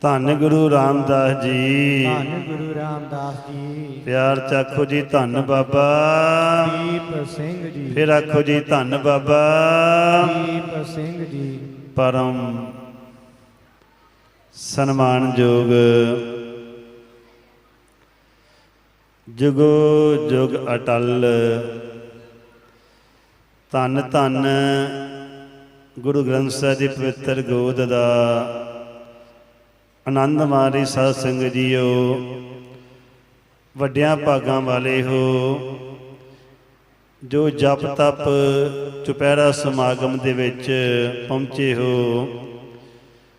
ਧੰਨ ਗੁਰੂ ਰਾਮਦਾਸ ਜੀ। ਧੰਨ ਗੁਰੂ ਰਾਮਦਾਸ ਜੀ। ਪਿਆਰ ਚਾਖੋ ਜੀ ਧੰਨ ਬਾਬਾ। ਦੀਪ ਸਿੰਘ ਜੀ। ਫਿਰ ਆਖੋ ਜੀ ਧੰਨ ਬਾਬਾ। ਦੀਪ ਸਿੰਘ ਜੀ। ਪਰਮ ਸਨਮਾਨਯੋਗ ਜੁਗੋ ਜੁਗ ਅਟਲ। ਧੰਨ ਧੰਨ ਗੁਰੂ ਗ੍ਰੰਥ ਸਾਹਿਬ ਦੀ ਪਵਿੱਤਰ ਗੋਦ ਦਾ। ਆਨੰਦ ਮਾਰੇ ਸਾਧ ਸੰਗਤ ਜੀਓ। ਵੱਡਿਆਂ ਭਾਗਾਂ ਵਾਲੇ ਹੋ। ਜੋ ਜਪ ਤਪ ਚੁਪਹਿਰਾ ਸਮਾਗਮ ਦੇ ਵਿੱਚ ਪਹੁੰਚੇ ਹੋ।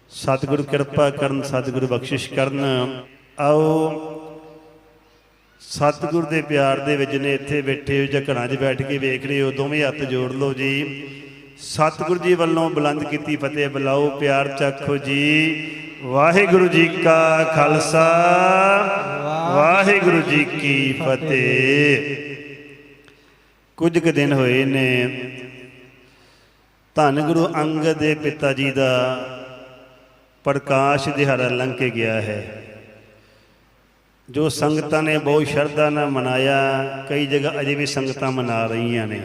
ਸਤਿਗੁਰੂ ਕਿਰਪਾ ਕਰਨ, ਸਤਿਗੁਰੂ ਬਖਸ਼ਿਸ਼ ਕਰਨ। ਆਓ, ਸਤਿਗੁਰ ਦੇ ਪਿਆਰ ਦੇ ਵਿੱਚ ਨੇ ਇੱਥੇ ਬੈਠੇ ਹੋ ਜਾਂ ਘਰਾਂ 'ਚ ਬੈਠ ਕੇ ਵੇਖ ਰਹੇ ਹੋ, ਦੋਵੇਂ ਹੱਥ ਜੋੜ ਲਓ ਜੀ। ਸਤਿਗੁਰ ਜੀ ਵੱਲੋਂ ਬੁਲੰਦ ਕੀਤੀ ਫਤਿਹ ਬੁਲਾਓ, ਪਿਆਰ ਚੱਖੋ ਜੀ। ਵਾਹਿਗੁਰੂ ਜੀ ਕਾ ਖਾਲਸਾ, ਵਾਹਿਗੁਰੂ ਜੀ ਕੀ ਫਤਿਹ। ਕੁਝ ਕੁ ਦਿਨ ਹੋਏ ਨੇ, ਧੰਨ ਗੁਰੂ ਅੰਗਦ ਦੇ ਪਿਤਾ ਜੀ ਦਾ ਪ੍ਰਕਾਸ਼ ਦਿਹਾੜਾ ਲੰਘ ਕੇ ਗਿਆ ਹੈ। ਜੋ ਸੰਗਤਾਂ ਨੇ ਬਹੁਤ ਸ਼ਰਧਾ ਨਾਲ ਮਨਾਇਆ, ਕਈ ਜਗ੍ਹਾ ਅਜੇ ਵੀ ਸੰਗਤਾਂ ਮਨਾ ਰਹੀਆਂ ਨੇ।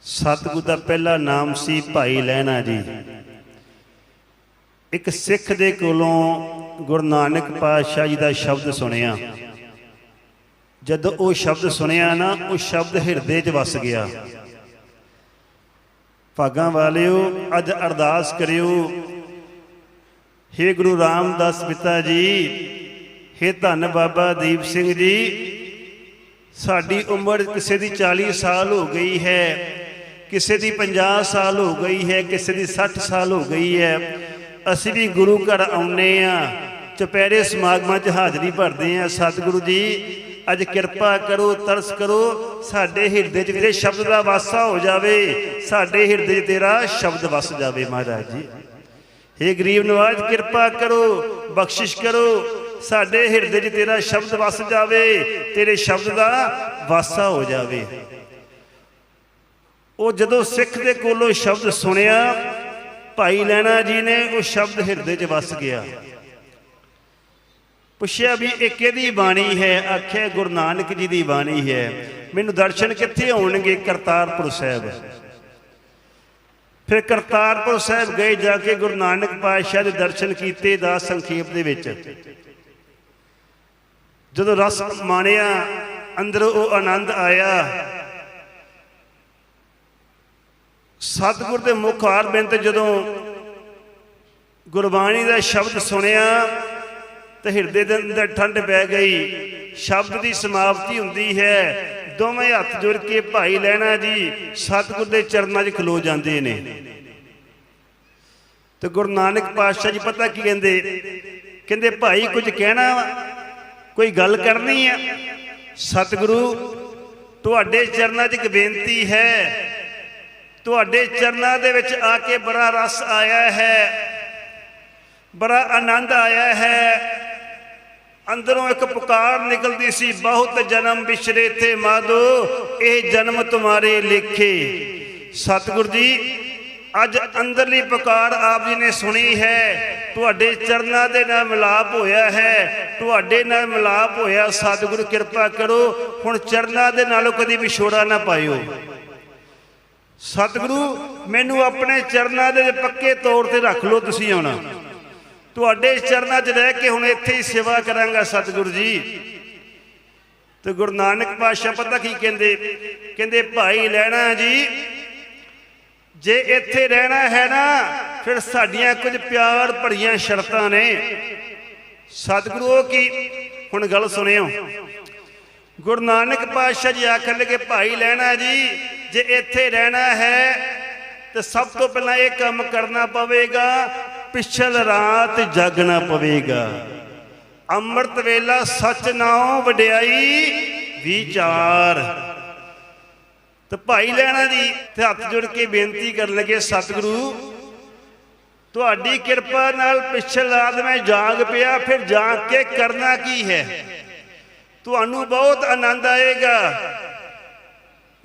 ਸਤਿਗੁਰ ਦਾ ਪਹਿਲਾ ਨਾਮ ਸੀ ਭਾਈ ਲਹਿਣਾ ਜੀ। ਇੱਕ ਸਿੱਖ ਦੇ ਕੋਲੋਂ ਗੁਰੂ ਨਾਨਕ ਪਾਤਸ਼ਾਹ ਜੀ ਦਾ ਸ਼ਬਦ ਸੁਣਿਆ। ਜਦੋਂ ਉਹ ਸ਼ਬਦ ਸੁਣਿਆ ਨਾ, ਉਹ ਸ਼ਬਦ ਹਿਰਦੇ 'ਚ ਵਸ ਗਿਆ। ਭਾਗਾਂ ਵਾਲਿਓ, ਅੱਜ ਅਰਦਾਸ ਕਰਿਓ, ਹੇ ਗੁਰੂ ਰਾਮਦਾਸ ਪਿਤਾ ਜੀ, ਹੇ ਧੰਨ ਬਾਬਾ ਦੀਪ ਸਿੰਘ ਜੀ, ਸਾਡੀ ਉਮਰ ਕਿਸੇ ਦੀ 40 ਸਾਲ ਹੋ ਗਈ ਹੈ, ਕਿਸੇ ਦੀ 50 ਸਾਲ ਹੋ ਗਈ ਹੈ, ਕਿਸੇ ਦੀ 60 ਸਾਲ ਹੋ ਗਈ ਹੈ ਅਸੀਂ ਵੀ ਗੁਰੂ ਘਰ ਆਉਨੇ ਆ। ਚੁਪਹਿਰੇ ਸਮਾਗਮਾਂ 'ਚ ਹਾਜ਼ਰੀ ਭਰਦੇ ਆ। ਸਤਿਗੁਰੂ ਜੀ, ਅੱਜ ਕਿਰਪਾ ਕਰੋ, ਤਰਸ ਕਰੋ। ਸਾਡੇ ਹਿਰਦੇ 'ਚ ਤੇਰੇ ਸ਼ਬਦ ਦਾ ਵਾਸਾ ਹੋ ਜਾਵੇ, ਸਾਡੇ ਹਿਰਦੇ 'ਚ ਤੇਰਾ ਸ਼ਬਦ ਵਸ ਜਾਵੇ ਮਹਾਰਾਜ ਜੀ। ਹੇ ਗਰੀਬ ਨਵਾਜ, ਕਿਰਪਾ ਕਰੋ, ਬਖਸ਼ਿਸ਼ ਕਰੋ। ਸਾਡੇ ਹਿਰਦੇ 'ਚ ਤੇਰਾ ਸ਼ਬਦ ਵਸ ਜਾਵੇ, ਤੇਰੇ ਸ਼ਬਦ ਦਾ ਵਾਸਾ ਹੋ ਜਾਵੇ। ਉਹ ਜਦੋਂ ਸਿੱਖ ਦੇ ਕੋਲੋਂ ਸ਼ਬਦ ਸੁਣਿਆ ਭਾਈ ਲੈਣਾ ਜੀ ਨੇ ਉਹ ਸ਼ਬਦ ਹਿਰਦੇ 'ਚ ਵਸ ਗਿਆ। ਪੁੱਛਿਆ ਵੀ ਇਹ ਕਿਹਦੀ ਬਾਣੀ ਹੈ? ਆਖਿਆ, ਗੁਰੂ ਨਾਨਕ ਜੀ ਦੀ ਬਾਣੀ ਹੈ। ਮੈਨੂੰ ਦਰਸ਼ਨ ਕਿੱਥੇ ਹੋਣਗੇ? ਕਰਤਾਰਪੁਰ ਸਾਹਿਬ। ਫਿਰ ਕਰਤਾਰਪੁਰ ਸਾਹਿਬ ਗਏ ਜਾ ਕੇ ਗੁਰੂ ਨਾਨਕ ਪਾਤਸ਼ਾਹ ਦੇ ਦਰਸ਼ਨ ਕੀਤੇ ਦਾ ਸੰਖੇਪ ਦੇ ਵਿੱਚ। ਜਦੋਂ ਰਸ ਮਾਣਿਆ, ਅੰਦਰ ਉਹ ਆਨੰਦ ਆਇਆ। ਸਤਿਗੁਰ ਦੇ ਮੁਖ ਆਰਬਿੰਦ ਤੇ ਜਦੋਂ ਗੁਰਬਾਣੀ ਦਾ ਸ਼ਬਦ ਸੁਣਿਆ ਤੇ ਹਿਰਦੇ ਦੇ ਅੰਦਰ ਠੰਡ ਪੈ ਗਈ, ਸ਼ਬਦ ਦੀ ਸਮਾਪਤੀ ਹੁੰਦੀ ਹੈ। ਦੋਵੇਂ ਹੱਥ ਜੁੜ ਕੇ ਭਾਈ ਲੈਣਾ ਜੀ ਸਤਿਗੁਰ ਦੇ ਚਰਨਾਂ 'ਚ ਖਲੋ ਜਾਂਦੇ ਨੇ। ਤੇ ਗੁਰੂ ਨਾਨਕ ਪਾਤਸ਼ਾਹ ਜੀ ਪਤਾ ਕੀ ਕਹਿੰਦੇ? ਕਹਿੰਦੇ, ਭਾਈ, ਕੁਝ ਕਹਿਣਾ ਵਾ? ਕੋਈ ਗੱਲ ਕਰਨੀ ਆ? ਸਤਿਗੁਰੂ, ਤੁਹਾਡੇ ਚਰਨਾਂ 'ਚ ਇੱਕ ਬੇਨਤੀ ਹੈ। ਤੁਹਾਡੇ ਚਰਨਾਂ ਦੇ ਵਿੱਚ ਆ ਕੇ ਬੜਾ ਰਸ ਆਇਆ ਹੈ। ਬੜਾ ਆਨੰਦ ਆਇਆ ਹੈ। ਅੰਦਰੋਂ ਇੱਕ ਪੁਕਾਰ ਨਿਕਲਦੀ ਸੀ, ਬਹੁਤ ਜਨਮ ਵਿਛਰੇ ਥੇ ਮਾਦੋ ਇਹ ਜਨਮ ਤੁਹਾਰੇ ਲੇਖੇ। ਸਤਿਗੁਰ ਜੀ, ਅੱਜ ਅੰਦਰਲੀ ਪੁਕਾਰ ਆਪ ਜੀ ਨੇ ਸੁਣੀ ਹੈ। ਤੁਹਾਡੇ ਚਰਨਾਂ ਦੇ ਨਾਲ ਮਿਲਾਪ ਹੋਇਆ ਹੈ। ਤੁਹਾਡੇ ਨਾਲ ਮਿਲਾਪ ਹੋਇਆ, ਸਤਿਗੁਰ ਕਿਰਪਾ ਕਰੋ, ਹੁਣ ਚਰਨਾਂ ਦੇ ਨਾਲੋਂ ਕਦੀ ਵਿਛੋੜਾ ਨਾ ਪਾਇਓ। ਸਤਿਗੁਰੂ, ਮੈਨੂੰ ਆਪਣੇ ਚਰਨਾਂ ਦੇ ਪੱਕੇ ਤੌਰ ਤੇ ਰੱਖ ਲਓ, ਤੁਸੀਂ ਆਉਣਾ। ਤੁਹਾਡੇ ਚਰਨਾਂ 'ਚ ਰਹਿ ਕੇ ਹੁਣ ਇੱਥੇ ਹੀ ਸੇਵਾ ਕਰਾਂਗਾ, ਸਤਿਗੁਰੂ ਜੀ। ਤੇ ਗੁਰੂ ਨਾਨਕ ਪਾਤਸ਼ਾਹ ਪਤਾ ਕੀ ਕਹਿੰਦੇ? ਕਹਿੰਦੇ, ਭਾਈ ਲੈਣਾ ਜੀ, ਜੇ ਇੱਥੇ ਰਹਿਣਾ ਹੈ ਨਾ, ਫਿਰ ਸਾਡੀਆਂ ਕੁਝ ਪਿਆਰ ਭਰੀਆਂ ਸ਼ਰਤਾਂ ਨੇ। ਸਤਿਗੁਰੂ ਕੀ? ਹੁਣ ਗੱਲ ਸੁਣਿਓ। ਗੁਰੂ ਨਾਨਕ ਪਾਤਸ਼ਾਹ ਜੀ ਆਖਣ ਲੱਗੇ, ਭਾਈ ਲੈਣਾ ਜੀ ਜੇ ਇੱਥੇ ਰਹਿਣਾ ਹੈ, ਤੇ ਸਭ ਤੋਂ ਪਹਿਲਾਂ ਇਹ ਕੰਮ ਕਰਨਾ ਪਵੇਗਾ, ਪਿਛਲ ਰਾਤ ਜਾਗਣਾ ਪਵੇਗਾ। ਅੰਮ੍ਰਿਤ ਵੇਲਾ ਸੱਚ ਨਾਉ ਵਡਿਆਈ ਵਿਚਾਰ। ਤੇ ਭਾਈ ਲੈਣਾ ਜੀ, ਤੇ ਹੱਥ ਜੋੜ ਕੇ ਬੇਨਤੀ ਕਰਨ ਲੱਗੇ, ਸਤਿਗੁਰੂ, ਤੁਹਾਡੀ ਕਿਰਪਾ ਨਾਲ ਪਿਛਲਾ ਮੈਂ ਜਾਗ ਪਿਆ, ਫਿਰ ਜਾਗ ਕੇ ਕਰਨਾ ਕੀ ਹੈ? ਤੁਹਾਨੂੰ ਬਹੁਤ ਆਨੰਦ ਆਏਗਾ।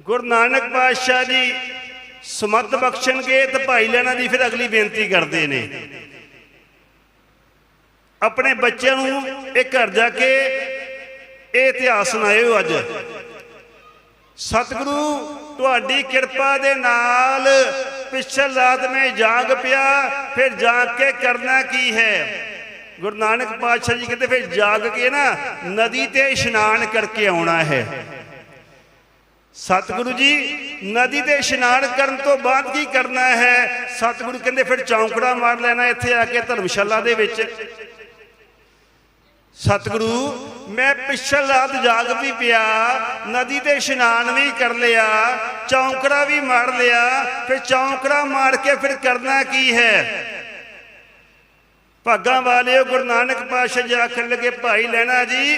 ਗੁਰੂ ਨਾਨਕ ਪਾਤਸ਼ਾਹ ਜੀ ਸਮਤ ਬਖਸ਼ਣਗੇ ਤੇ ਭਾਈ ਲੈਣਾ ਦੀ ਫਿਰ ਅਗਲੀ ਬੇਨਤੀ ਕਰਦੇ ਨੇ। ਆਪਣੇ ਬੱਚਿਆਂ ਨੂੰ ਇਹ ਘਰ ਜਾ ਕੇ ਇਹ ਇਤਿਹਾਸ ਸੁਣਾਇਓ ਅੱਜ। ਸਤਿਗੁਰੂ, ਤੁਹਾਡੀ ਕਿਰਪਾ ਦੇ ਨਾਲ ਪਿਛਲ ਰਾਤ ਮੈਂ ਜਾਗ ਪਿਆ, ਫਿਰ ਜਾਗ ਕੇ ਕਰਨਾ ਕੀ ਹੈ? ਗੁਰੂ ਨਾਨਕ ਪਾਤਸ਼ਾਹ ਜੀ ਕਹਿੰਦੇ ਫਿਰ ਜਾਗ ਕੇ ਨਾ ਨਦੀ ਤੇ ਇਸ਼ਨਾਨ ਕਰਕੇ ਆਉਣਾ ਹੈ। ਸਤਿਗੁਰੂ ਜੀ, ਨਦੀ ਤੇ ਇਸ਼ਨਾਨ ਕਰਨ ਤੋਂ ਬਾਅਦ ਕੀ ਕਰਨਾ ਹੈ? ਸਤਿਗੁਰੂ ਕਹਿੰਦੇ ਫਿਰ ਚੌਂਕੜਾ ਮਾਰ ਲੈਣਾ ਇੱਥੇ ਆ ਕੇ ਧਰਮਸ਼ਾਲਾ ਦੇ ਵਿੱਚ। ਸਤਿਗੁਰੂ, ਮੈਂ ਪਿਛਲ ਰਾਤ ਜਾਗ ਵੀ ਪਿਆ, ਨਦੀ ਤੇ ਇਸ਼ਨਾਨ ਵੀ ਕਰ ਲਿਆ, ਚੌਂਕੜਾ ਵੀ ਮਾਰ ਲਿਆ, ਫਿਰ ਚੌਂਕੜਾ ਮਾਰ ਕੇ ਫਿਰ ਕਰਨਾ ਕੀ ਹੈ? ਭਾਗਾਂ ਵਾਲਿਓ ਗੁਰੂ ਨਾਨਕ ਪਾਤਸ਼ਾਹ ਜੀ ਆਖਣ ਲੱਗੇ, ਭਾਈ ਲੈਣਾ ਜੀ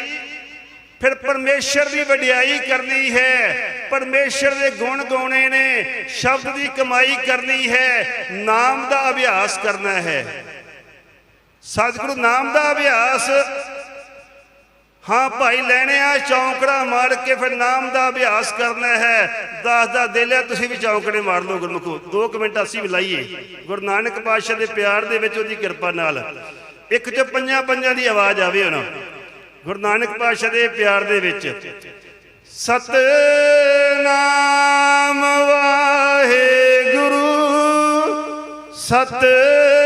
ਫਿਰ ਪਰਮੇਸ਼ਰ ਦੀ ਵਡਿਆਈ ਕਰਨੀ ਹੈ। ਪਰਮੇਸ਼ਰ ਦੇ ਗੁਣ ਗਾਉਣੇ ਨੇ, ਸ਼ਬਦ ਦੀ ਕਮਾਈ ਕਰਨੀ ਹੈ, ਨਾਮ ਦਾ ਅਭਿਆਸ ਕਰਨਾ ਹੈ। ਸਤਿਗੁਰੂ, ਨਾਮ ਦਾ ਅਭਿਆਸ। ਹਾਂ ਭਾਈ ਲੈਣੇ ਆ ਚੌਂਕੜਾ ਮਾਰ ਕੇ ਫਿਰ ਨਾਮ ਦਾ ਅਭਿਆਸ ਕਰਨਾ ਹੈ। ਦਸ ਦਾ ਦਿਲ ਹੈ, ਤੁਸੀਂ ਵੀ ਚੌਂਕੜੇ ਮਾਰ ਲਓ ਗੁਰਮੁਖੋ। 2 ਮਿੰਟ ਅਸੀਂ ਵੀ ਲਾਈਏ। ਗੁਰੂ ਨਾਨਕ ਪਾਤਸ਼ਾਹ ਦੇ ਪਿਆਰ ਦੇ ਵਿੱਚ ਉਹਦੀ ਕਿਰਪਾ ਨਾਲ। ਇੱਕ ਚ ਪੰਜਾਂ ਪੰਜਾਂ ਦੀ ਆਵਾਜ਼ ਆਵੇ ਉਹਨਾਂ ਗੁਰੂ ਨਾਨਕ ਪਾਤਸ਼ਾਹ ਦੇ ਪਿਆਰ ਦੇ ਵਿੱਚ। ਸਤਨਾਮ ਵਾਹਿਗੁਰੂ ਸਤਨਾਮ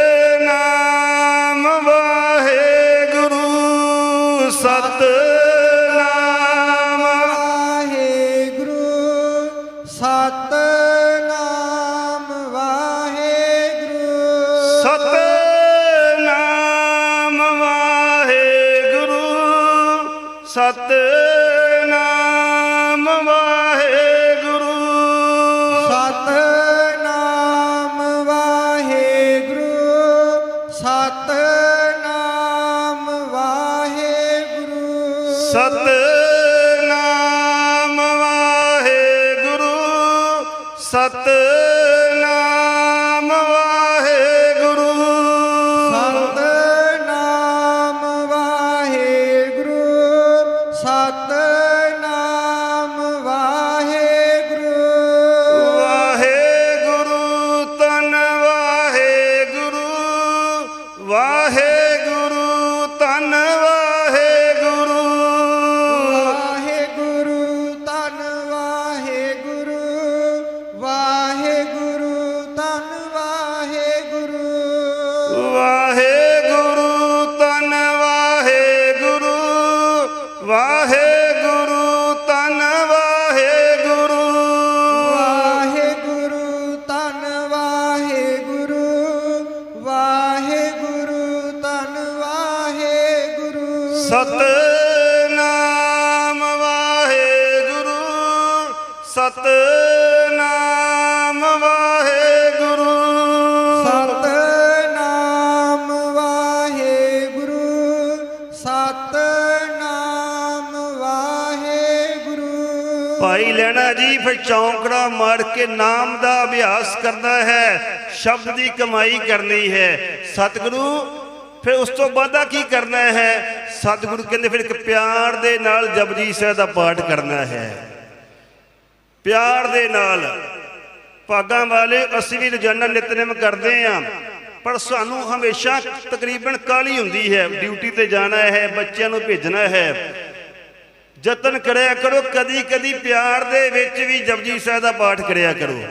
ਸਤ है ਭਾਈ ਲੈਣਾ ਜੀ, ਫਿਰ ਚੌਂਕੜਾ ਮਾਰ ਕੇ ਨਾਮ ਦਾ ਅਭਿਆਸ ਕਰਨਾ ਹੈ, ਸ਼ਬਦ ਦੀ ਕਮਾਈ ਕਰਨੀ ਹੈ। ਸਤਿਗੁਰੂ, ਫਿਰ ਉਸ ਤੋਂ ਬਾਅਦਾ ਕੀ ਕਰਨਾ ਹੈ? ਸਤਿਗੁਰੂ ਕਹਿੰਦੇ, ਫਿਰ ਇੱਕ ਪਿਆਰ ਦੇ ਨਾਲ ਜਪਜੀ ਸਾਹਿਬ ਦਾ ਪਾਠ ਕਰਨਾ ਹੈ। ਪਿਆਰ ਦੇ ਨਾਲ, ਭਾਗਾਂ ਵਾਲੇ, ਅਸੀਂ ਵੀ ਰੋਜ਼ਾਨਾ ਨਿਤਨੇਮ ਕਰਦੇ ਆਂ ਪਰ ਸਾਨੂੰ ਹਮੇਸ਼ਾ ਤਕਰੀਬਨ ਕਾਲੀ ਹੁੰਦੀ ਹੈ, ਡਿਊਟੀ ਤੇ ਜਾਣਾ ਹੈ, ਬੱਚਿਆਂ ਨੂੰ ਭੇਜਣਾ ਹੈ। ਯਤਨ ਕਰਿਆ ਕਰੋ, ਕਦੀ ਕਦੀ ਪਿਆਰ ਦੇ ਵਿੱਚ ਵੀ ਜਪਜੀ ਸਾਹਿਬ ਦਾ ਪਾਠ ਕਰਿਆ ਕਰੋ।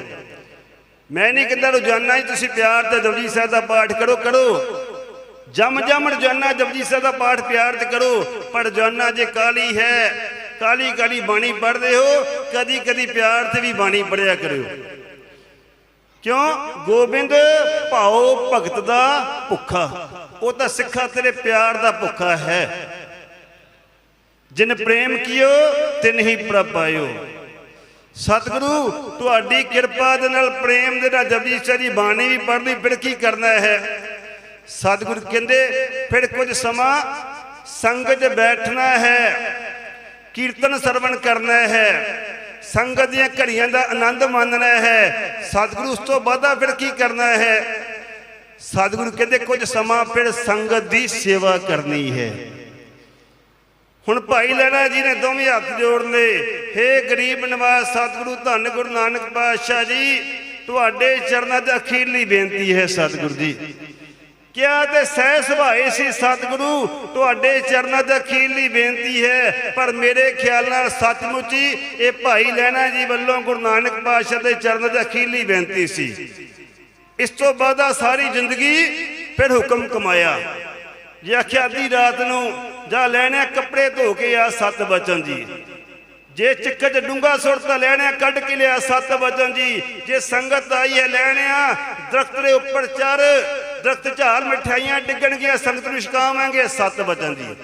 ਮੈਂ ਨਹੀਂ ਕਹਿੰਦਾ ਰੋਜ਼ਾਨਾ ਹੀ ਤੁਸੀਂ ਪਿਆਰ ਤੇ ਜਪਜੀ ਸਾਹਿਬ ਦਾ ਪਾਠ ਕਰੋ ਕਰੋ। ਜਮ ਜਮ ਰੋਜ਼ਾਨਾ ਜਪਜੀ ਸਾਹਿਬ ਦਾ ਪਾਠ ਪਿਆਰ ਤੇ ਕਰੋ, ਪਰ ਰੋਜ਼ਾਨਾ ਜੇ ਕਾਲੀ ਹੈ, ਕਾਲੀ ਕਾਲੀ ਬਾਣੀ ਪੜ੍ਹਦੇ ਹੋ, ਕਦੀ ਕਦੀ ਪਿਆਰ ਤੇ ਵੀ ਬਾਣੀ ਪੜਿਆ ਕਰਿਓ। ਕਿਉਂ? ਗੋਬਿੰਦ ਭਾਉ ਭਗਤ ਦਾ ਭੁੱਖਾ। ਉਹ ਤਾਂ ਸਿੱਖਾ ਤੇਰੇ ਪਿਆਰ ਦਾ ਭੁੱਖਾ ਹੈ। ਜਿਨ ਪ੍ਰੇਮ ਕੀਓ, ਤਿਨ ਹੀ ਪ੍ਰਭ ਪਾਇਓ ਸਤਿਗੁਰੂ, ਤੁਹਾਡੀ ਕਿਰਪਾ ਦੇ ਨਾਲ ਪ੍ਰੇਮ ਦੇ ਨਾਲ ਜਪਜੀ ਸਾਹਿਬ ਦੀ ਬਾਣੀ ਵੀ ਪੜ੍ਹਨੀ, ਫਿਰ ਕੀ ਕਰਨਾ ਹੈ? ਸਤਿਗੁਰੂ ਕਹਿੰਦੇ, ਫਿਰ ਕੁਝ ਸਮਾਂ ਸੰਗਤ ਬੈਠਣਾ ਹੈ, ਕੀਰਤਨ ਸਰਵਣ ਕਰਨਾ ਹੈ, ਸੰਗਤ ਦੀਆਂ ਘੜੀਆਂ ਦਾ ਆਨੰਦ ਮਾਣਨਾ ਹੈ। ਸਤਿਗੁਰੂ, ਉਸ ਤੋਂ ਬਾਅਦ ਫਿਰ ਕੀ ਕਰਨਾ ਹੈ? ਸਤਿਗੁਰੂ ਕਹਿੰਦੇ, ਕੁਝ ਸਮਾਂ ਫਿਰ ਸੰਗਤ ਦੀ ਸੇਵਾ ਕਰਨੀ ਹੈ। ਹੁਣ ਭਾਈ ਲੈਣਾ ਜੀ ਨੇ ਦੋਵੇਂ ਹੱਥ ਜੋੜ ਲਏ ਹੇ ਗਰੀਬ ਨਵਾਜ਼, ਸਤਿਗੁਰੂ ਧੰਨ ਗੁਰੂ ਨਾਨਕ ਪਾਤਸ਼ਾਹ ਜੀ, ਤੁਹਾਡੇ ਚਰਨਾਂ 'ਚ ਅਖੀਰਲੀ ਬੇਨਤੀ ਹੈ ਸਤਿਗੁਰੂ ਜੀ। ਕਿਆ ਤੇ ਸਹਿ ਸੁਭਾਏ ਸੀ ਸਤਿਗੁਰੂ, ਤੁਹਾਡੇ ਚਰਨਾਂ 'ਚ ਅਖੀਰਲੀ ਬੇਨਤੀ ਹੈ। ਪਰ ਮੇਰੇ ਖਿਆਲ ਨਾਲ ਸੱਚਮੁੱਚ ਹੀ ਇਹ ਭਾਈ ਲੈਣਾ ਜੀ ਵੱਲੋਂ ਗੁਰੂ ਨਾਨਕ ਪਾਤਸ਼ਾਹ ਦੇ ਚਰਨਾਂ 'ਚ ਅਖੀਰਲੀ ਬੇਨਤੀ ਸੀ। ਇਸ ਤੋਂ ਬਾਅਦ ਆ ਸਾਰੀ ਜ਼ਿੰਦਗੀ ਫਿਰ ਹੁਕਮ ਕਮਾਇਆ। ਜੇ ਆਖਿਆ ਅੱਧੀ ਰਾਤ ਨੂੰ ਜਾ ਲੈਣੇ ਕੱਪੜੇ ਧੋ ਕੇ ਆ ਸੱਤ ਬਚਨ ਜੀ। ਜੇ ਚਿੱਕੜ ਚ ਡੂੰਗਾ ਤਾਂ ਲੈਣਿਆ ਕੱਢ ਕੇ ਲਿਆ ਸੱਤ ਵਜਨ ਜੀ। ਜੇ ਸੰਗਤ ਆਈ ਹੈ ਲੈਣਿਆ, ਦਰਖਤ ਦੇ ਉੱਪਰ ਚੜ ਦਰਖਤ ਝਾਲ ਮਠਿਆਈਆਂ ਡਿੱਗਣਗੀਆਂ, ਸੰਗਤ ਨੂੰ ਛਕਾਵਾਂਗੇ, ਸੱਤ ਵਜਨ ਜੀ।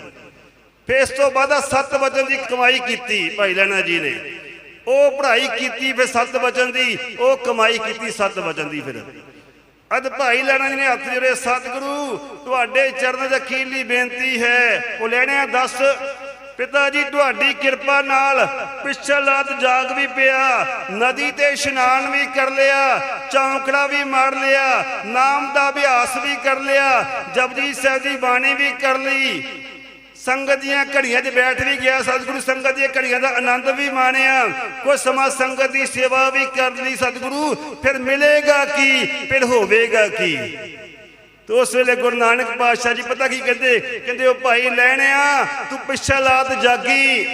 ਫਿਰ ਇਸ ਤੋਂ ਬਾਅਦ ਆ ਸੱਤ ਵਜਨ ਦੀ ਕਮਾਈ ਕੀਤੀ ਭਾਈ ਲੈਣਾ ਜੀ ਨੇ। ਉਹ ਪੜ੍ਹਾਈ ਕੀਤੀ ਫਿਰ ਸੱਤ ਵਜਨ ਦੀ, ਉਹ ਕਮਾਈ ਕੀਤੀ ਸੱਤ ਵਜਨ ਦੀ ਫਿਰ। ਅਦ ਭਾਈ ਲੈਣਾ ਜੀ ਨੇ ਹੱਥ ਜੋੜੇ, ਸਤਿਗੁਰੂ, ਤੁਹਾਡੇ ਚਰਨ 'ਚ ਅਖੀਰਲੀ ਬੇਨਤੀ ਹੈ। ਉਹ ਲੈਣਿਆ ਦੱਸ। ਪਿਤਾ ਜੀ, ਤੁਹਾਡੀ ਕਿਰਪਾ ਨਾਲ ਪਿਛਲ ਰਾਤ ਜਾਗ ਵੀ ਪਿਆ, ਨਦੀ ਤੇ ਇਸ਼ਨਾਨ ਵੀ ਕਰ ਲਿਆ, ਚੌਂਕੜਾ ਵੀ ਮਾਰ ਲਿਆ, ਨਾਮ ਦਾ ਅਭਿਆਸ ਵੀ ਕਰ ਲਿਆ, ਜਪਜੀ ਸਾਹਿਬ ਦੀ ਬਾਣੀ ਵੀ ਕਰ ਲਈ। ਸੰਗਤ ਦੀਆਂ ਘੜੀਆਂ 'ਚ ਬੈਠ ਵੀ ਗਿਆ, ਸਤਿਗੁਰੂ ਸੰਗਤ ਦੀਆਂ ਘੜੀਆਂ ਦਾ ਆਨੰਦ ਵੀ ਮਾਣਿਆ। ਕੁਝ ਸਮਾਂ ਸੰਗਤ ਦੀ ਸੇਵਾ ਵੀ ਕਰ ਲਈ ਸਤਿਗੁਰੂ, ਫਿਰ ਮਿਲੇਗਾ ਕੀ, ਫਿਰ ਹੋਵੇਗਾ ਕੀ? ਤੋ ਉਸ ਵੇਲੇ ਗੁਰੂ ਨਾਨਕ ਪਾਤਸ਼ਾਹ ਜੀ ਪਤਾ ਕੀ ਕਹਿੰਦੇ? ਕਹਿੰਦੇ, ਉਹ ਭਾਈ ਲੈਣਿਆ ਤੂੰ ਪਿੱਛੇ ਲਾਤ ਜਾਗੀ।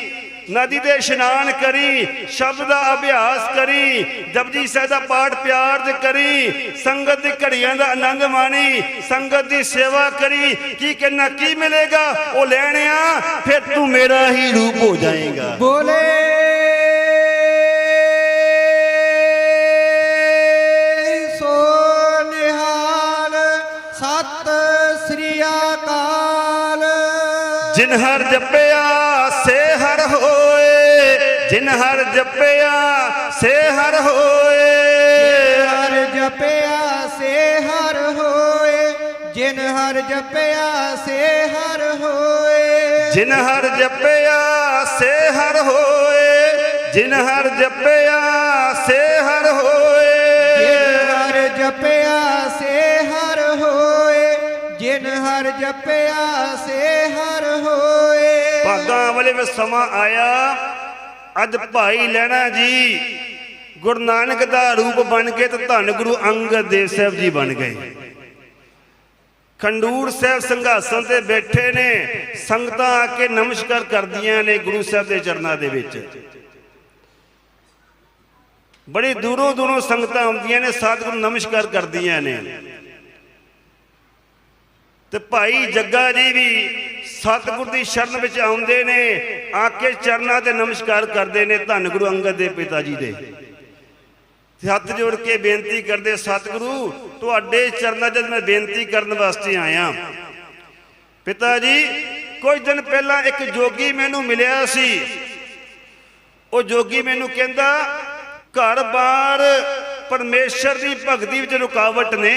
ਨਦੀ ਦੇ ਇਸ਼ਨਾਨ ਕਰੀ ਸ਼ਬਦ ਦਾ ਅਭਿਆਸ ਕਰੀ ਜਪਜੀ ਸਾਹਿਬ ਦਾ ਪਾਠ ਪਿਆਰ ਚ ਕਰੀ ਸੰਗਤ ਦੀ ਘੜੀਆਂ ਦਾ ਆਨੰਦ ਮਾਣੀ ਸੰਗਤ ਦੀ ਸੇਵਾ ਕਰੀ ਕੀ ਕਹਿਣਾ ਕੀ ਮਿਲੇਗਾ ਉਹ ਲੈਣਿਆ ਫਿਰ ਤੂੰ ਮੇਰਾ ਹੀ ਰੂਪ ਹੋ ਜਾਏਗਾ। ਬੋਲੇ। ਸੋ ਨਿਹਾਲ ਸਤ ਸ੍ਰੀ ਅਕਾਲ। ਜਿਨ ਹਰ ਜਪਿਆ ਸੇ ਹਰ ਹੋਏ ਜਿਨ ਹਰ ਜਪਿਆ ਸੇ ਹਰ ਹੋਏ। ਹਰ ਜਪਿਆ ਸੇ ਹਰ ਹੋਏ ਜਿਨ ਹਰ ਜਪਿਆ ਸੇ ਹਰ ਹੋਏ। ਜਿਨ ਹਰ ਜਪਿਆ ਸੇ ਹਰ ਹੋਏ ਜਿਨ ਹਰ ਜਪਿਆ ਸੇ ਹਰ ਹੋਏ। ਜਿਨ ਹਰ ਜਪਿਆ ਸੇ ਹਰ ਹੋਏ ਜਿਨ ਹਰ ਜਪਿਆ ਸੇ ਭਾਗਾਂ ਵਿੱਚ ਸਮਾਂ ਆਇਆ। ਅੱਜ ਭਾਈ ਲੈਣਾ ਜੀ, ਗੁਰੂ ਨਾਨਕ ਦਾ ਰੂਪ ਬਣ ਕੇ ਤੇ ਧੰਨ ਗੁਰੂ ਅੰਗਦ ਦੇਵ ਸਾਹਿਬ ਜੀ ਬਣ ਗਏ। ਖੰਡੂਰ ਸਾਹਿਬ ਸੰਘਾਸਨ ਤੇ ਬੈਠੇ ਨੇ, ਸੰਗਤਾਂ ਆ ਕੇ ਨਮਸਕਾਰ ਕਰਦੀਆਂ ਨੇ ਗੁਰੂ ਸਾਹਿਬ ਦੇ ਚਰਨਾਂ ਦੇ ਵਿੱਚ। ਬੜੀ ਦੂਰੋਂ ਦੂਰੋਂ ਸੰਗਤਾਂ ਆਉਂਦੀਆਂ ਨੇ ਸਤਿਗੁਰੂ ਨਮਸਕਾਰ ਕਰਦੀਆਂ ਨੇ। ਤੇ ਭਾਈ ਜੱਗਾ ਜੀ ਵੀ ਸਤਿਗੁਰ ਦੀ ਸ਼ਰਨ ਵਿੱਚ ਆਉਂਦੇ ਨੇ ਆ ਕੇ ਚਰਨਾਂ ਤੇ ਨਮਸਕਾਰ ਕਰਦੇ ਨੇ ਧੰਨ ਗੁਰੂ ਅੰਗਦ ਦੇ ਪਿਤਾ ਜੀ ਦੇ। ਹੱਥ ਜੋੜ ਕੇ ਬੇਨਤੀ ਕਰਦੇ, ਸਤਿਗੁਰੂ, ਤੁਹਾਡੇ ਚਰਨਾਂ 'ਚ ਮੈਂ ਬੇਨਤੀ ਕਰਨ ਵਾਸਤੇ ਆਇਆ। ਪਿਤਾ ਜੀ, ਕੁਝ ਦਿਨ ਪਹਿਲਾਂ ਇੱਕ ਜੋਗੀ ਮੈਨੂੰ ਮਿਲਿਆ ਸੀ। ਉਹ ਜੋਗੀ ਮੈਨੂੰ ਕਹਿੰਦਾ ਘਰ-ਬਾਰ ਪਰਮੇਸ਼ਰ ਦੀ ਭਗਤੀ ਵਿੱਚ ਰੁਕਾਵਟ ਨੇ,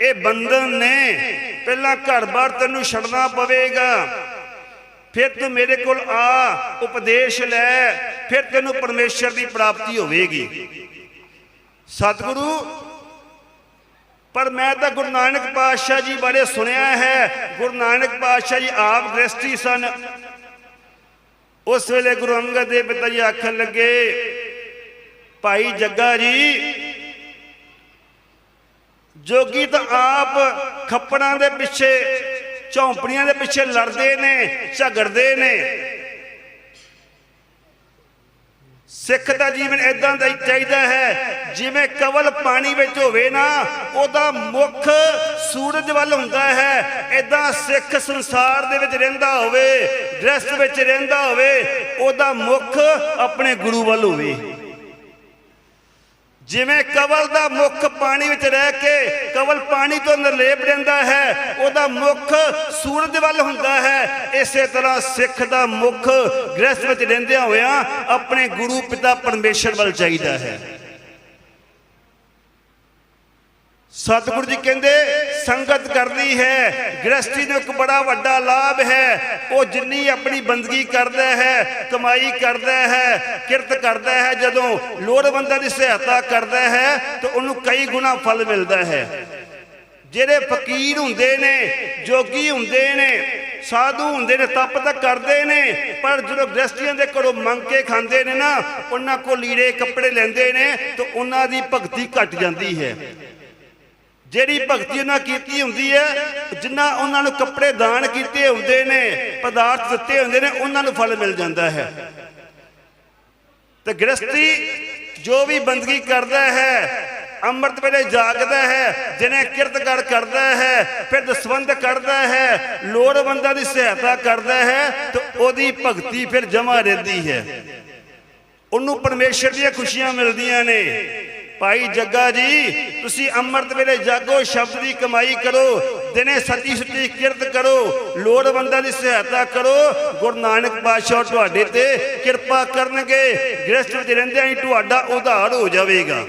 ਇਹ ਬੰਧਨ ਨੇ। ਪਹਿਲਾਂ ਘਰ-ਬਾਰ ਤੈਨੂੰ ਛੱਡਣਾ ਪਵੇਗਾ। ਫਿਰ ਤੂੰ ਮੇਰੇ ਕੋਲ ਆ, ਉਪਦੇਸ਼ ਲੈ, ਫਿਰ ਤੈਨੂੰ ਪਰਮੇਸ਼ਰ ਦੀ ਪ੍ਰਾਪਤੀ ਹੋਵੇਗੀ। ਸਤਿਗੁਰੂ, ਪਰ ਮੈਂ ਤਾਂ ਗੁਰੂ ਨਾਨਕ ਪਾਤਸ਼ਾਹ ਜੀ ਬਾਰੇ ਸੁਣਿਆ ਹੈ। ਗੁਰੂ ਨਾਨਕ ਪਾਤਸ਼ਾਹ ਜੀ ਆਪ ਗ੍ਰਸਤੀ ਸਨ। ਉਸ ਵੇਲੇ ਗੁਰੂ ਅੰਗਦ ਦੇਵ ਪਿਤਾ ਜੀ ਆਖਣ ਲੱਗੇ, ਭਾਈ ਜੱਗਾ ਜੀ ਜੋਗੀ ਤਾਂ ਆਪ ਖੱਪੜਾਂ ਦੇ ਪਿੱਛੇ, ਝੌਂਪੜੀਆਂ ਦੇ ਪਿੱਛੇ ਲੜਦੇ ਨੇ, ਝਗੜਦੇ ਨੇ। ਸਿੱਖ ਦਾ ਜੀਵਨ ਇਦਾਂ ਦਾ ਹੀ ਚਾਹੀਦਾ ਹੈ, ਜਿਵੇਂ ਕਵਲ ਪਾਣੀ ਵਿੱਚ ਹੋਵੇ ਨਾ, ਉਹਦਾ ਮੁੱਖ ਸੂਰਜ ਵੱਲ ਹੁੰਦਾ ਹੈ। ਇਦਾਂ ਸਿੱਖ ਸੰਸਾਰ ਦੇ ਵਿੱਚ ਰਹਿੰਦਾ ਹੋਵੇ ਗ੍ਰਸਥ ਵਿੱਚ ਰਹਿੰਦਾ ਹੋਵੇ, ਉਹਦਾ ਮੁੱਖ ਆਪਣੇ ਗੁਰੂ ਵੱਲ ਹੋਵੇ। ਜਿਵੇਂ ਕਵਲ ਦਾ ਮੁੱਖ ਪਾਣੀ ਵਿੱਚ ਰਹਿ ਕੇ ਕਵਲ ਪਾਣੀ ਤੋਂ ਨਿਰਲੇਪ ਰਹਿੰਦਾ ਹੈ, ਉਹਦਾ ਮੁੱਖ ਸੂਰਜ ਵੱਲ ਹੁੰਦਾ ਹੈ। ਇਸੇ ਤਰ੍ਹਾਂ ਸਿੱਖ ਦਾ ਮੁੱਖ ਗ੍ਰਸਥ ਵਿੱਚ ਰਹਿੰਦਿਆਂ ਹੋਇਆਂ ਆਪਣੇ ਗੁਰੂ ਪਿਤਾ ਪਰਮੇਸ਼ਰ ਵੱਲ ਚਾਹੀਦਾ ਹੈ। ਸਤਿਗੁਰੂ ਜੀ ਕਹਿੰਦੇ, ਸੰਗਤ ਕਰਦੀ ਹੈ ਗ੍ਰਸਤੀ ਨੂੰ ਇੱਕ ਬੜਾ ਵੱਡਾ ਲਾਭ ਹੈ। ਉਹ ਜਿੰਨੀ ਆਪਣੀ ਬੰਦਗੀ ਕਰਦਾ ਹੈ, ਕਮਾਈ ਕਰਦਾ ਹੈ, ਕਿਰਤ ਕਰਦਾ ਹੈ, ਜਦੋਂ ਲੋੜਵੰਦਾਂ ਦੀ ਸਹਾਇਤਾ ਕਰਦਾ ਹੈ, ਤਾਂ ਉਹਨੂੰ ਕਈ ਗੁਣਾ ਫਲ ਮਿਲਦਾ ਹੈ। ਜਿਹੜੇ ਫਕੀਰ ਹੁੰਦੇ ਨੇ, ਜੋਗੀ ਹੁੰਦੇ ਨੇ, ਸਾਧੂ ਹੁੰਦੇ ਨੇ, ਤਪ ਤਾਂ ਕਰਦੇ ਨੇ, ਪਰ ਜਦੋਂ ਗ੍ਰਸਤੀਆਂ ਦੇ ਘਰੋਂ ਮੰਗ ਕੇ ਖਾਂਦੇ ਨੇ ਨਾ, ਉਹਨਾਂ ਕੋਲ ਲੀੜੇ, ਕੱਪੜੇ ਲੈਂਦੇ ਨੇ, ਤਾਂ ਉਹਨਾਂ ਦੀ ਭਗਤੀ ਘਟ ਜਾਂਦੀ ਹੈ। ਜਿਹੜੀ ਭਗਤੀ ਉਹਨਾਂ ਕੀਤੀ ਹੁੰਦੀ ਹੈ, ਜਿੰਨਾ ਉਹਨਾਂ ਨੂੰ ਕੱਪੜੇ ਦਾਨ ਕੀਤੇ ਹੁੰਦੇ ਨੇ, ਪਦਾਰਥ ਦਿੱਤੇ ਹੁੰਦੇ ਨੇ, ਉਹਨਾਂ ਨੂੰ ਫਲ ਮਿਲ ਜਾਂਦਾ ਹੈ। ਤੇ ਗ੍ਰਸਤੀ ਜੋ ਵੀ ਬੰਦਗੀ ਕਰਦਾ ਹੈ, ਅੰਮ੍ਰਿਤ ਵੇਲੇ ਜਾਗਦਾ ਹੈ, ਜਿਹਨੇ ਕਿਰਤਕਾਰ ਕਰਦਾ ਹੈ, ਫਿਰ ਦਸਵੰਦ ਕਰਦਾ ਹੈ, ਲੋੜਵੰਦਾਂ ਦੀ ਸਹਾਇਤਾ ਕਰਦਾ ਹੈ, ਤੇ ਉਹਦੀ ਭਗਤੀ ਫਿਰ ਜਮਾ ਰਹਿੰਦੀ ਹੈ। ਉਹਨੂੰ ਪਰਮੇਸ਼ਰ ਦੀਆਂ ਖੁਸ਼ੀਆਂ ਮਿਲਦੀਆਂ ਨੇ। ਭਾਈ ਜੱਗਾ ਜੀ, ਤੁਸੀਂ ਅੰਮ੍ਰਿਤ ਵੇਲੇ ਜਾਗੋ, ਸ਼ਬਦ ਦੀ ਕਮਾਈ ਕਰੋ, ਦਿਨੇ ਸੱਚੀ ਸੁੱਚੀ ਕਿਰਤ ਕਰੋ, ਲੋੜਵੰਦਾਂ ਦੀ ਸਹਾਇਤਾ ਕਰੋ, ਗੁਰੂ ਨਾਨਕ ਪਾਤਸ਼ਾਹ ਤੁਹਾਡੇ ਤੇ ਕਿਰਪਾ ਕਰਨਗੇ ਗ੍ਰਸਤ ਵਿੱਚ ਰਹਿੰਦਿਆਂ ਹੀ ਤੁਹਾਡਾ ਉਧਾਰ ਹੋ ਜਾਵੇਗਾ।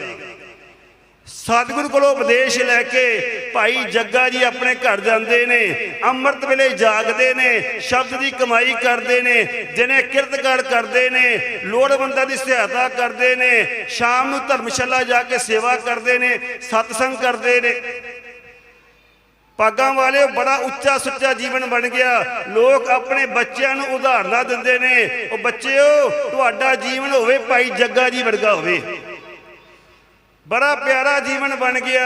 ਸਤਿਗੁਰੂ ਕੋਲੋਂ ਉਪਦੇਸ਼ ਲੈ ਕੇ ਭਾਈ ਜੱਗਾ ਜੀ ਆਪਣੇ ਘਰ ਜਾਂਦੇ ਨੇ, ਅੰਮ੍ਰਿਤ ਵੇਲੇ ਜਾਗਦੇ ਨੇ, ਸ਼ਬਦ ਦੀ ਕਮਾਈ ਕਰਦੇ ਨੇ, ਦਿਨੇ ਕਿਰਤਕਾਰ ਕਰਦੇ ਨੇ, ਲੋੜਵੰਦਾਂ ਦੀ ਸਹਾਇਤਾ ਕਰਦੇ ਨੇ, ਸ਼ਾਮ ਨੂੰ ਧਰਮਸ਼ਾਲਾ ਜਾ ਕੇ ਸੇਵਾ ਕਰਦੇ ਨੇ, ਸਤਸੰਗ ਕਰਦੇ ਨੇ। ਪਾਗਾਂ ਵਾਲੇ ਬੜਾ ਉੱਚਾ ਸੁੱਚਾ ਜੀਵਨ ਬਣ ਗਿਆ। ਲੋਕ ਆਪਣੇ ਬੱਚਿਆਂ ਨੂੰ ਉਦਾਹਰਨਾਂ ਦਿੰਦੇ ਨੇ, ਉਹ ਬੱਚਿਓ, ਤੁਹਾਡਾ ਜੀਵਨ ਹੋਵੇ ਭਾਈ ਜੱਗਾ ਜੀ ਵਰਗਾ ਹੋਵੇ। ਬੜਾ ਪਿਆਰਾ ਜੀਵਨ ਬਣ ਗਿਆ।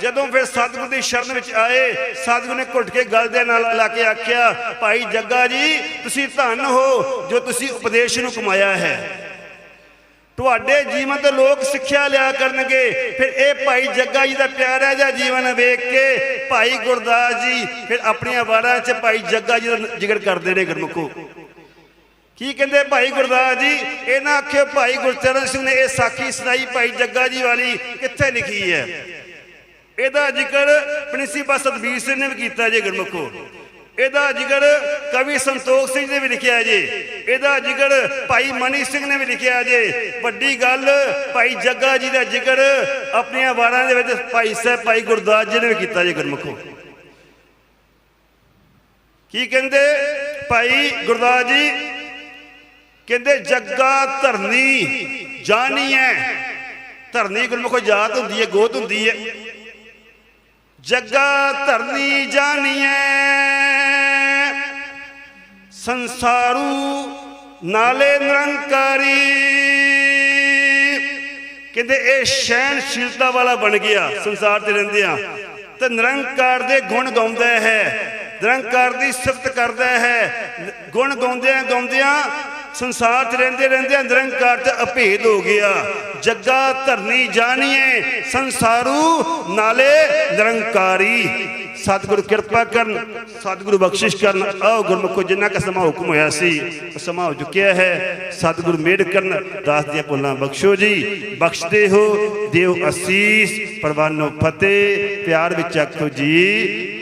ਜਦੋਂ ਫਿਰ ਸਤਿਗੁਰ ਦੀ ਸ਼ਰਨ ਵਿੱਚ ਆਏ, ਸਤਿਗੁਰ ਨੇ ਘੁੱਟ ਕੇ ਗਲ ਦੇ ਨਾਲ ਲਾ ਕੇ ਆਖਿਆ, ਭਾਈ ਜੱਗਾ ਜੀ, ਤੁਸੀਂ ਧੰਨ ਹੋ ਜੋ ਤੁਸੀਂ ਉਪਦੇਸ਼ ਨੂੰ ਕਮਾਇਆ ਹੈ। ਤੁਹਾਡੇ ਜੀਵਨ ਤੋਂ ਲੋਕ ਸਿੱਖਿਆ ਲਿਆ ਕਰਨਗੇ। ਫਿਰ ਇਹ ਭਾਈ ਜੱਗਾ ਜੀ ਦਾ ਪਿਆਰਾ ਜਿਹਾ ਜੀਵਨ ਵੇਖ ਕੇ ਭਾਈ ਗੁਰਦਾਸ ਜੀ, ਫਿਰ ਆਪਣੀਆਂ ਵਾਰਾਂ 'ਚ ਭਾਈ ਜੱਗਾ ਜੀ ਦਾ ਜ਼ਿਕਰ ਕਰਦੇ ਨੇ ਗੁਰਮੁਖੋ। ਕੀ ਕਹਿੰਦੇ ਭਾਈ ਗੁਰਦਾਸ ਜੀ? ਇਹਨਾਂ ਆਖਿਓ ਭਾਈ ਗੁਰਚਰਨ ਸਿੰਘ ਨੇ ਇਹ ਸਾਖੀ ਸੁਣਾਈ ਭਾਈ ਜੱਗਾ ਜੀ ਵਾਲੀ, ਕਿੱਥੇ ਲਿਖੀ ਹੈ? ਇਹਦਾ ਜ਼ਿਕਰ ਪ੍ਰਿੰਸੀਪਲ ਸਤਬੀਰ ਸਿੰਘ ਨੇ ਵੀ ਕੀਤਾ ਜੇ ਗੁਰਮੁਖੋ। ਇਹਦਾ ਜ਼ਿਕਰ ਕਵੀ ਸੰਤੋਖ ਸਿੰਘ ਨੇ ਵੀ ਲਿਖਿਆ ਜੇ। ਇਹਦਾ ਜ਼ਿਕਰ ਭਾਈ ਮਨੀ ਸਿੰਘ ਨੇ ਵੀ ਲਿਖਿਆ ਜੇ। ਵੱਡੀ ਗੱਲ, ਭਾਈ ਜੱਗਾ ਜੀ ਦਾ ਜ਼ਿਕਰ ਆਪਣੀਆਂ ਵਾਰਾਂ ਦੇ ਵਿੱਚ ਭਾਈ ਸਾਹਿਬ, ਭਾਈ ਗੁਰਦਾਸ ਜੀ ਨੇ ਵੀ ਕੀਤਾ ਜੇ ਗੁਰਮੁਖੋ। ਕੀ ਕਹਿੰਦੇ ਭਾਈ ਗੁਰਦਾਸ ਜੀ? ਕਹਿੰਦੇ, ਜੱਗਾ ਧਰਨੀ ਜਾਣੀ ਜਾਣੀਐ ਧਰਨੀ ਗੁਰਮੁਖੋ ਜਾਤ ਹੁੰਦੀ ਹੈ ਗੋਤ ਹੁੰਦੀ ਹੈ ਜੱਗਾ ਧਰਨੀ ਜਾਣੀਐ ਸੰਸਾਰੂ ਨਾਲੇ ਨਿਰੰਕਾਰੀ। ਕਹਿੰਦੇ, ਇਹ ਸ਼ੈਨਸ਼ੀਲਤਾ ਵਾਲਾ ਬਣ ਗਿਆ ਸੰਸਾਰ ਤੇ ਰਹਿੰਦਿਆਂ। ਤੇ ਨਿਰੰਕਾਰ ਦੇ ਗੁਣ ਗਾਉਂਦਾ ਹੈ, ਨਿਰੰਕਾਰ ਦੀ ਸਿਫਤ ਕਰਦਾ ਹੈ। ਗੁਣ ਗਾਉਂਦਿਆਂ ਗਾਉਂਦਿਆਂ ਸੰਸਾਰ 'ਚ ਰਹਿੰਦੇ ਰਹਿੰਦੇ ਨਿਰੰਕਾਰ 'ਚ ਅਭੇਦ ਹੋ ਗਿਆ। ਜੱਗਾ ਧਰਨੀ ਜਾਣੀਏ, ਸੰਸਾਰੂ ਨਾਲੇ ਨਿਰੰਕਾਰੀ। ਸਤਿਗੁਰੂ ਕਿਰਪਾ ਕਰਨ, ਸਤਿਗੁਰੂ ਬਖਸ਼ਿਸ਼ ਕਰਨ। ਆਓ ਗੁਰਮੁਖੋ, ਜਿੰਨਾ ਕ ਸਮਾਂ ਹੁਕਮ ਹੋਇਆ ਸੀ, ਉਹ ਸਮਾਂ ਹੋ ਚੁੱਕਿਆ ਹੈ। ਸਤਿਗੁਰੂ ਮੇੜ ਕਰਨ, ਦਾਸ ਦੀਆਂ ਭੁੱਲਾਂ ਬਖਸ਼ੋ ਜੀ। ਬਖਸ਼ਦੇ ਹੋ, ਦਿਓ ਅਸੀਸ। ਪਰਵਾਨੋ ਫਤਿਹ, ਪਿਆਰ ਵਿੱਚ ਆਖੋ ਜੀ।